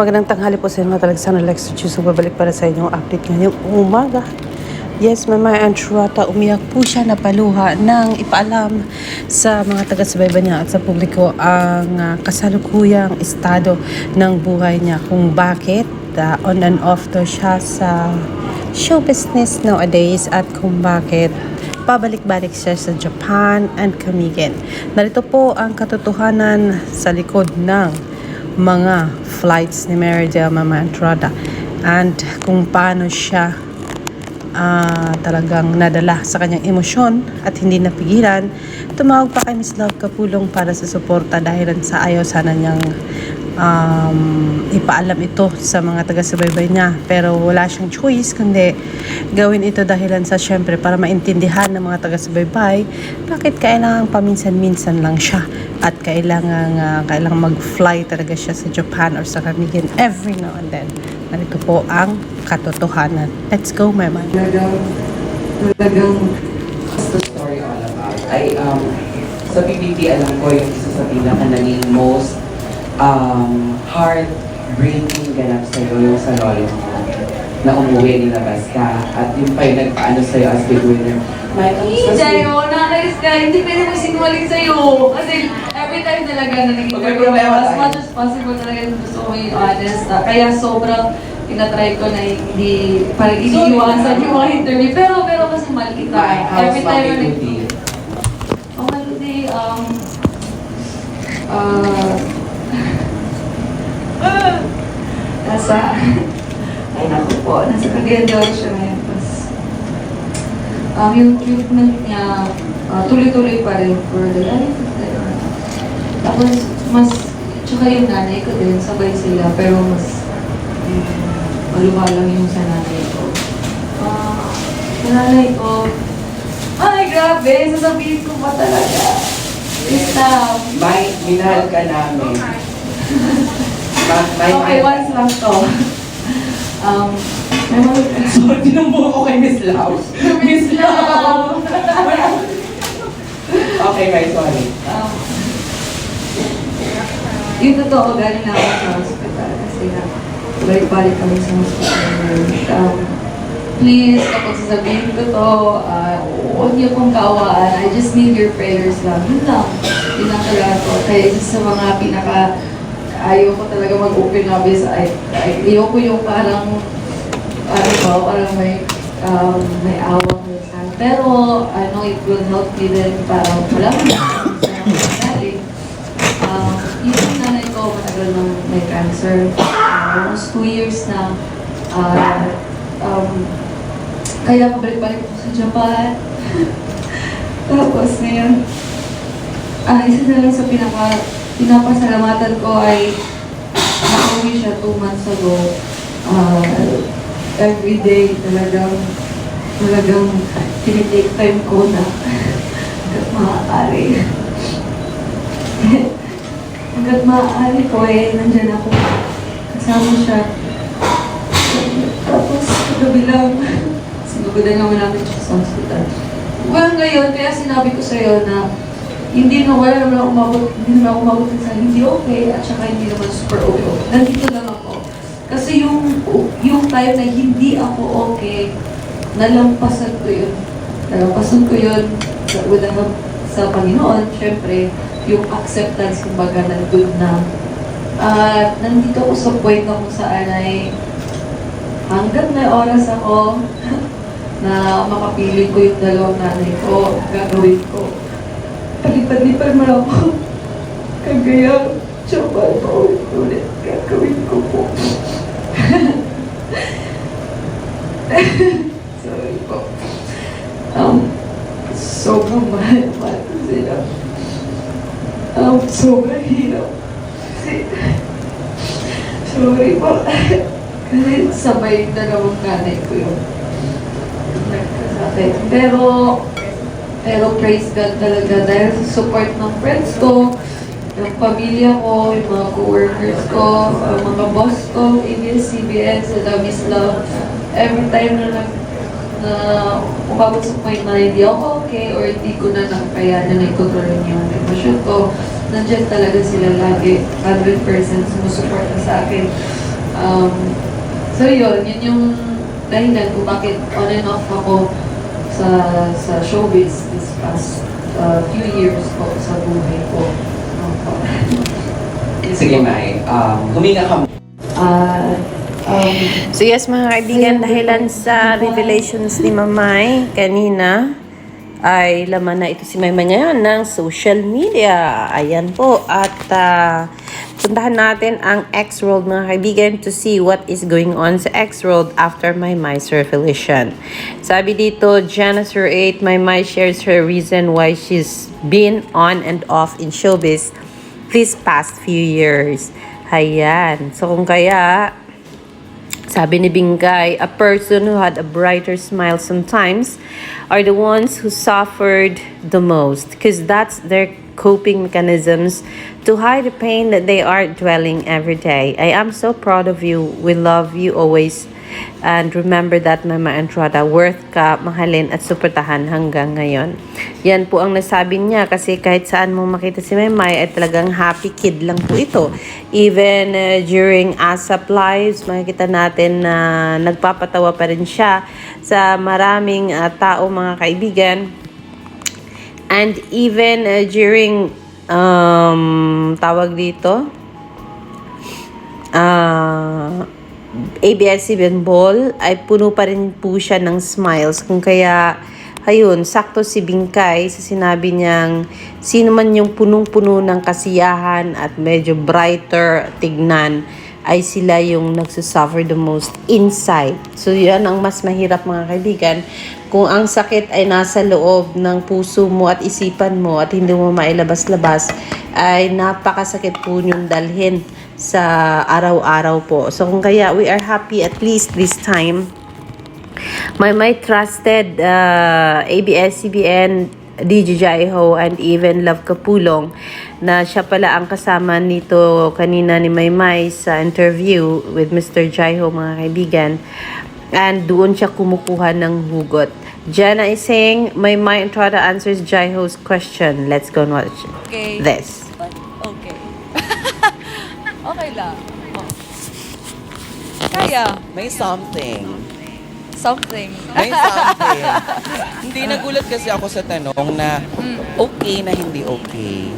Magandang tanghali po sa inyo mga talagang sana Lex Chuso. Babalik para sa inyong update ngayong umaga. Yes, Mama Antrata, umiyak po siya na paluha nang ipaalam sa mga taga-subaybay niya at sa publiko ang ah, kasalukuyang estado ng buhay niya kung bakit ah, on and off daw siya sa show business nowadays at kung bakit pabalik-balik siya sa Japan and Kamigen. Narito po ang katotohanan sa likod ng mga flights ni Meridia Mama Entrada and kung paano siya ah, talagang nadala sa kanyang emosyon at hindi napigilan, tumawag pa kay Miss Love Kapulong para sa suporta dahil sa ayaw sana niyang um, ipaalam ito sa mga taga-subaybay niya. Pero wala siyang choice kundi gawin ito dahilan sa syempre para maintindihan ng mga taga-subaybay bakit kailangan paminsan-minsan lang siya at kailangan, ah, kailangan mag-fly talaga siya sa Japan or sa Caribbean every now and then. Narito po ang katotohanan. Let's go, my man. talagang, talagang, what's the story all about? I, um, sa PBB, alam ko yung isa sa pinaka naging most um, heartbreaking ganap sa'yo yung sa lolo mo na umuwi nilabas ka at yung pa yung nagpaano sa'yo as big winner. Michael, Hindi, Jayo, nakakais ka. Hindi pwede mo sinungaling sa'yo. Kasi every time talaga na nag-interview problema ako, as much as possible talaga gusto ko yung honest. ah. Kaya sobrang tinatry ko na hindi, parang iniiwasan yung mga interview. Pero, pero kasi mali kita. Every time na nag-? Oh, Maludi, um, uh, nasa, ay naku po, nasa Cagayan de Oro siya ngayon. Tapos, um, yung treatment niya, uh, tuloy-tuloy pa rin for the life. Tapos, mas, tsaka yung nanay ko din, sabay sila, pero mas, um, maluwa lang yung sa nanay ko. Ah, sa nanay ko, ay, grabe, sasabihin ko pa talaga. Stop. May, minahal ka namin. Okay, once lang to. Um, may mga Sorry, tinumbo ko kay Miss Lau. Miss Lau! okay, may sorry. um, yung totoo, galing na ako sa hospital kasi na balik-balik kami sa hospital. Um, please, kapag sasabihin ko to, uh, huwag niyo pong kaawaan. I just need your prayers lang. Yun lang. Yun lang talaga ko. Kaya isa sa mga pinaka ayaw ko talaga mag-open up is I, I, yung parang ano ba, parang may um, may awang minsan. Pero know it will help me din para malaman ako galing. Um, yung nanay ko matagal nang may cancer. Uh, almost two years na. Uh, um, kaya pabalik-balik ko sa Japan. Tapos ngayon, ah, isa na lang sa pinaka, pinapasalamatan ko ay nakauwi siya two months ago. Ah, every day talagang, talagang tinitake time ko na hanggat maaari. hanggat maaari ko eh, nandyan ako. Kasama siya. Tapos, kagabi lang, sinugudan naman namin siya sa hospital. Well, ngayon, kaya sinabi ko sa'yo na hindi na wala naman ako umabot, hindi naman ako umabot sa hindi okay at saka hindi naman super okay. Nandito lang ako. Kasi yung yung time na hindi ako okay, nalampasan ko yun. Nalampasan ko yun sa- with the help sa Panginoon, syempre, yung acceptance, kumbaga, nandun na. At nandito ako sa point na kung saan ay hanggat may oras ako na makapili ko yung dalawang nanay ko, gagawin ko. Palipad-lipad man ako. Kagaya, tsaba ko ulit gagawin ko po. Sorry po. Um, sobrang mahal, mahal ko sila. Um, sobrang hirap. Kasi, sorry po. Kasi sabay dalawang nanay ko yung nagkasakit. Pero, pero praise God talaga dahil sa support ng friends ko, ng pamilya ko, yung mga co-workers ko, ang mga boss ko, ABS-CBN, sa Miss Love, every time na nag na umabot sa point na hindi ako okay or hindi ko na nakayanan na i-control yung emosyon ko, nandiyan talaga sila lagi, 100% sumusuporta sa akin. Um, so yun, yun yung dahilan kung bakit on and off ako sa sa showbiz this past uh, few years po sa buhay ko. Opo. Sige, Mai. Um, huminga ka Ah, um, So yes mga kaibigan, dahilan sa revelations ni Mamay kanina ay laman na ito si Mamay ngayon ng social media. Ayan po. At ah, puntahan natin ang X-World mga kaibigan to see what is going on sa X-World after my Mai's revelation. Sabi dito, Janice 8, my Mai shares her reason why she's been on and off in showbiz these past few years. Ayan. So kung kaya, sabi ni Bingay, a person who had a brighter smile sometimes are the ones who suffered the most because that's their coping mechanisms to hide the pain that they are dwelling every day. I am so proud of you. We love you always. And remember that, Mama Entrada, worth ka, mahalin at suportahan hanggang ngayon. Yan po ang nasabi niya kasi kahit saan mo makita si Memay ay talagang happy kid lang po ito. Even uh, during ASAP Lives, makikita natin na nagpapatawa pa rin siya sa maraming uh, tao, mga kaibigan. And even uh, during um, tawag dito, ah ABS-CBN Ball ay puno pa rin po siya ng smiles. Kung kaya, ayun, sakto si Bingkay sa sinabi niyang sino man yung punong-puno ng kasiyahan at medyo brighter tignan ay sila yung nagsusuffer the most inside. So, yan ang mas mahirap mga kaibigan. Kung ang sakit ay nasa loob ng puso mo at isipan mo at hindi mo mailabas-labas, ay napakasakit po yung dalhin sa araw-araw po. So, kung kaya we are happy at least this time my my trusted uh, ABS-CBN, DJ Jaiho, and even Love Kapulong na siya pala ang kasama nito kanina ni Maymay sa interview with Mr. Jaiho, mga kaibigan. And doon siya kumukuha ng hugot. Jenna is saying, Maymay Entrada answers Jaiho's question. Let's go and watch Okay. this. Okay. okay lang. Oh. Kaya, May something. something. May something. hindi nagulat kasi ako sa tanong na okay na hindi okay.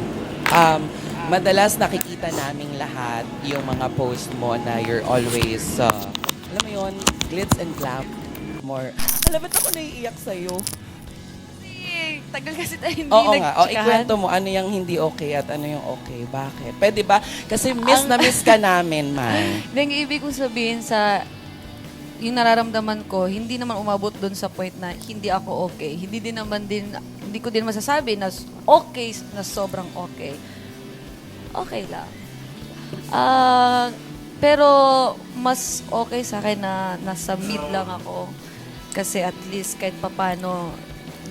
Um, madalas nakikita naming lahat yung mga post mo na you're always, uh, alam mo yun, glitz and glam. More, alam mo, ba't ako naiiyak sa'yo? Kasi, tagal kasi tayo hindi Oo nga. O, nagtsikahan. ikwento mo ano yung hindi okay at ano yung okay. Bakit? Pwede ba? Kasi miss na miss ka namin, Mai. Then, yung ibig kong sabihin sa yung nararamdaman ko, hindi naman umabot doon sa point na hindi ako okay. Hindi din naman din, hindi ko din masasabi na okay, na sobrang okay. Okay lang. Ah, pero mas okay sa akin na nasa mid lang ako. Kasi at least kahit papano,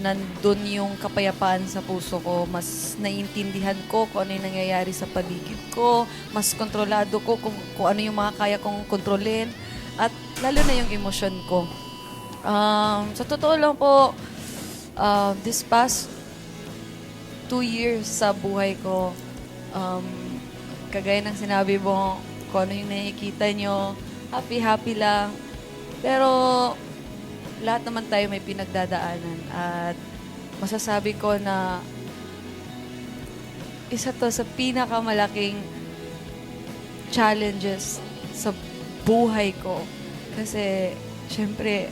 nandun yung kapayapaan sa puso ko. Mas naiintindihan ko kung ano yung nangyayari sa paligid ko. Mas kontrolado ko kung, kung ano yung mga kaya kong kontrolin. At lalo na yung emosyon ko. Um, sa totoo lang po, uh, this past two years sa buhay ko, um, kagaya ng sinabi mo, kung ano yung nakikita nyo, happy-happy lang. Pero lahat naman tayo may pinagdadaanan at masasabi ko na isa to sa pinakamalaking challenges sa buhay ko. Kasi, syempre,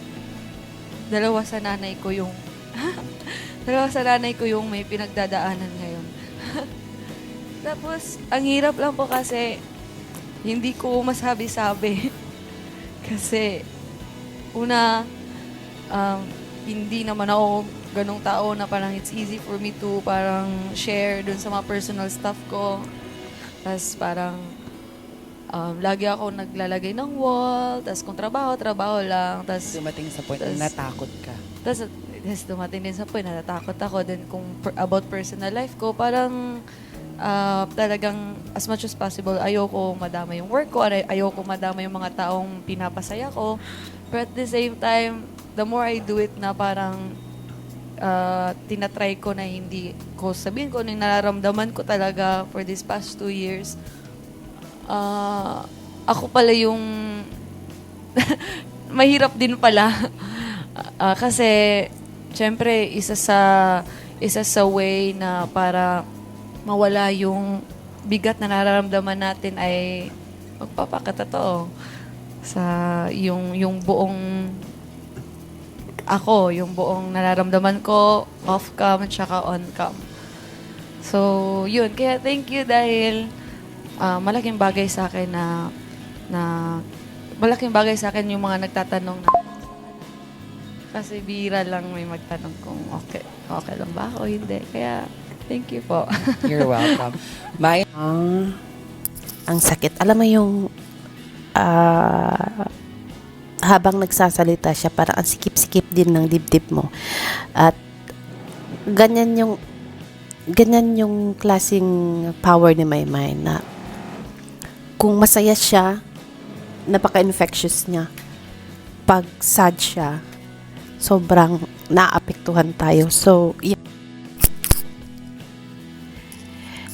dalawa sa nanay ko yung dalawa sa nanay ko yung may pinagdadaanan ngayon. Tapos, ang hirap lang po kasi hindi ko masabi-sabi. kasi, una, um, hindi naman ako ganong tao na parang it's easy for me to parang share dun sa mga personal stuff ko. Tapos parang um, lagi ako naglalagay ng wall. Tapos kung trabaho, trabaho lang. Tapos Dumating sa point Tas- na natakot ka. tapos, yes, dumating din sa point na natakot ako. Then, kung per- about personal life ko, parang ah, talagang as much as possible, ayoko madama yung work ko, ay- ayoko madama yung mga taong pinapasaya ko. But at the same time, the more I do it na parang ah, tinatry ko na hindi ko sabihin ko ano yung nararamdaman ko talaga for these past two years, ah, ako pala yung mahirap din pala. Ah, kasi, syempre, isa sa, isa sa way na para mawala yung bigat na nararamdaman natin ay magpapakatotoo sa yung yung buong ako, yung buong nararamdaman ko off-cam at saka on-cam. So, yun. Kaya thank you dahil ah, malaking bagay sa akin na na malaking bagay sa akin yung mga nagtatanong na kasi bira lang may magtanong kung okay, okay lang ba o hindi. Kaya, thank you po. You're welcome. May Ah, ang sakit. Alam mo yung ah, habang nagsasalita siya, parang ang sikip-sikip din ng dibdib mo. At ganyan yung ganyan yung klasing power ni Maymay na kung masaya siya, napaka-infectious niya. Pag sad siya, sobrang naapektuhan tayo. So, y-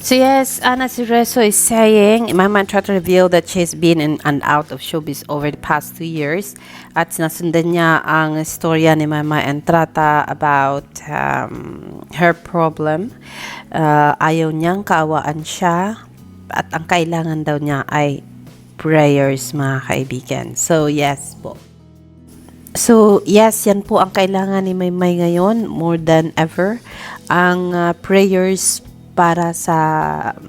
So yes, Ana Cireso is saying, Mama tried to reveal that she's been in and out of showbiz over the past two years at sinasundan niya ang storya ni Mama Entrata about um, her problem. Uh, ayaw niyang kaawaan siya at ang kailangan daw niya ay prayers mga kaibigan. So yes po. So, yes, yan po ang kailangan ni Maymay ngayon more than ever. Ang uh, prayers para sa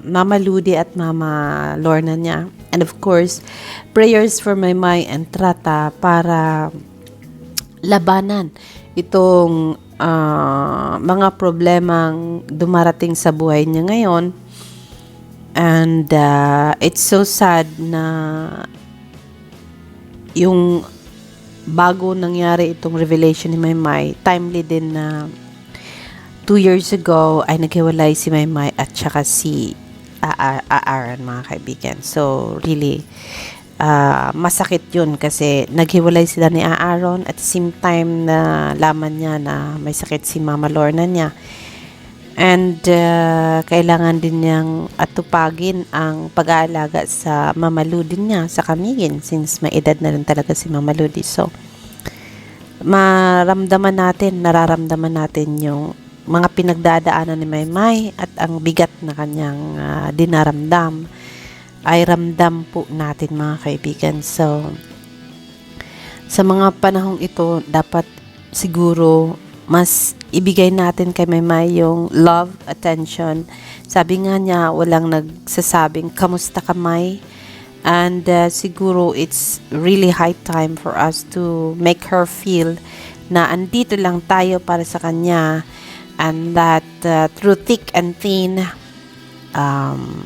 Mama Ludi at Mama Lorna niya. And of course, prayers for Maymay and Trata para labanan itong ah, mga problemang dumarating sa buhay niya ngayon. And uh, it's so sad na yung bago nangyari itong revelation ni Maymay, timely din na two years ago ay naghiwalay si Maymay at saka si Aa- Aaron mga kaibigan. So, really, ah, masakit yun kasi naghiwalay sila ni Aaron at same time na laman niya na may sakit si Mama Lorna niya. And uh, kailangan din niyang atupagin ang pag-aalaga sa Mama Ludi niya, sa Kamigin, since may edad na rin talaga si Mama Ludi. So, maramdaman natin, nararamdaman natin yung mga pinagdadaanan ni Maymay at ang bigat na kanyang ah, dinaramdam ay ramdam po natin mga kaibigan. So, sa mga panahong ito, dapat siguro mas ibigay natin kay Maymay yung love, attention. Sabi nga niya, walang nagsasabing, kamusta ka May? And uh, siguro it's really high time for us to make her feel na andito lang tayo para sa kanya and that uh, through thick and thin, um,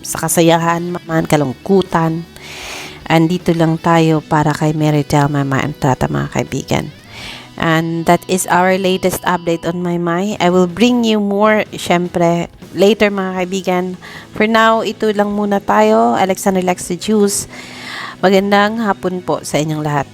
sa kasayahan man, kalungkutan, andito lang tayo para kay Mary Del Mama and Tata mga kaibigan. And that is our latest update on My My. I will bring you more, syempre, later mga kaibigan. For now, ito lang muna tayo. Alexander Lex Juice. Magandang hapon po sa inyong lahat.